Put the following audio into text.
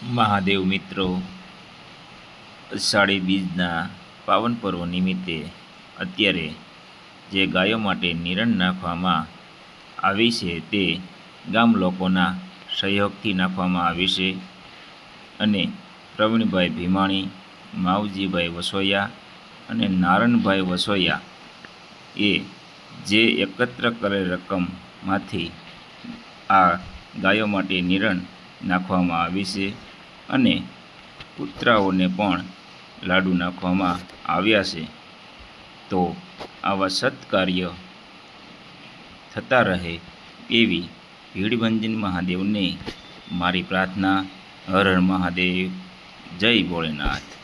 મહાદેવ મિત્રો, અષાઢી બીજના પાવન પર્વ નિમિત્તે અત્યારે જે ગાયો માટે નિરણ નાખવામાં આવી છે તે ગામ લોકોના સહયોગથી નાખવામાં આવી છે અને પ્રવીણભાઈ ભીમાણી, માવજીભાઈ વસોયા અને નારણભાઈ વસોયા એ જે એકત્ર કરેલ રકમમાંથી આ ગાયો માટે નિરણ નાખવામાં આવી છે અને કૂતરાઓને પણ લાડુ નાખવામાં આવ્યા છે. તો આવા સત્કાર્ય થતા રહે એવી ભીડભંજન મહાદેવને મારી પ્રાર્થના. હર હર મહાદેવ. જય ભોળેનાથ.